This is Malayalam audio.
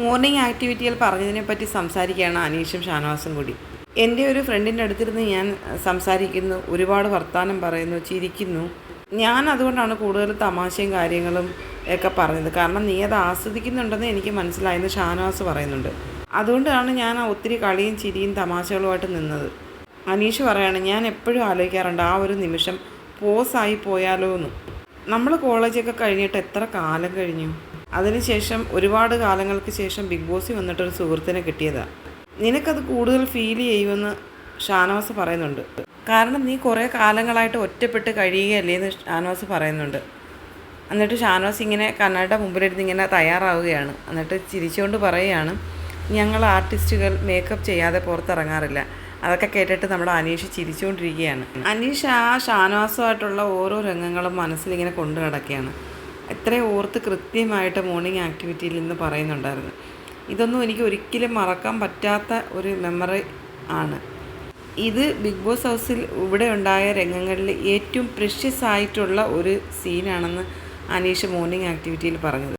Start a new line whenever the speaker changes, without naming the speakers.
മോർണിംഗ് ആക്ടിവിറ്റികൾ പറഞ്ഞതിനെ പറ്റി സംസാരിക്കുകയാണ് അനീഷും ഷാനവാസും കൂടി. എന്റെ ഒരു ഫ്രണ്ടിന്റെ അടുത്തിരുന്ന് ഞാൻ സംസാരിക്കുന്നു ഒരുപാട് വർത്തമാനം പറയുന്നു ചിരിക്കുന്നു. ഞാൻ അതുകൊണ്ടാണ് കൂടുതൽ തമാശയും കാര്യങ്ങളും ഒക്കെ പറഞ്ഞത്. കാരണം നീ അത് ആസ്വദിക്കുന്നുണ്ടെന്ന് എനിക്ക് മനസ്സിലായെന്ന് ഷാനവാസ് പറയുന്നുണ്ട്. അതുകൊണ്ടാണ് ഞാൻ ഒത്തിരി കളിയും ചിരിയും തമാശകളുമായിട്ട് നിന്നത്. അനീഷ് പറയാണ് ഞാൻ എപ്പോഴും ആലോചിക്കാറുണ്ട് ആ ഒരു നിമിഷം പോസായി പോയാലോ എന്ന് നമ്മൾ കോളേജൊക്കെ കഴിഞ്ഞിട്ട് എത്ര കാലം കഴിഞ്ഞു? അതിനുശേഷം ഒരുപാട് കാലങ്ങൾക്ക് ശേഷം ബിഗ് ബോസിൽ വന്നിട്ടൊരു സുഹൃത്തിനെ കിട്ടിയതാണ് നിനക്കത് കൂടുതൽ ഫീൽ ചെയ്യുമെന്ന് ഷാനവാസ് പറയുന്നുണ്ട്. കാരണം നീ കുറേ കാലങ്ങളായിട്ട് ഒറ്റപ്പെട്ട് കഴിയുകയല്ലേ എന്ന് ഷാനവാസ് പറയുന്നുണ്ട്. എന്നിട്ട് ഷാനവാസ് ഇങ്ങനെ കണ്ണാടിയുടെ മുമ്പിലിരുന്ന് ഇങ്ങനെ തയ്യാറാവുകയാണ്. എന്നിട്ട് ചിരിച്ചുകൊണ്ട് പറയുകയാണ് ഞങ്ങൾ ആർട്ടിസ്റ്റുകൾ മേക്കപ്പ് ചെയ്യാതെ പുറത്തിറങ്ങാറില്ല. അതൊക്കെ കേട്ടിട്ട് നമ്മുടെ അനീഷ് ചിരിച്ചുകൊണ്ടിരിക്കുകയാണ്. അനീഷ് ആ ഷാനവാസമായിട്ടുള്ള ഓരോ രംഗങ്ങളും മനസ്സിലിങ്ങനെ കൊണ്ടു കിടക്കുകയാണ് എത്രയും ഓർത്ത് കൃത്യമായിട്ട് മോർണിംഗ് ആക്ടിവിറ്റിയിൽ നിന്ന് പറയുന്നുണ്ടായിരുന്നു. ഇതൊന്നും എനിക്ക് ഒരിക്കലും മറക്കാൻ പറ്റാത്ത ഒരു മെമ്മറി ആണ്. ഇത് ബിഗ് ബോസ് ഹൗസിൽ ഇവിടെ ഉണ്ടായ രംഗങ്ങളിൽ ഏറ്റവും പ്രഷ്യസ് ആയിട്ടുള്ള ഒരു സീനാണെന്ന് അനീഷ് മോർണിംഗ് ആക്ടിവിറ്റിയിൽ പറഞ്ഞത്.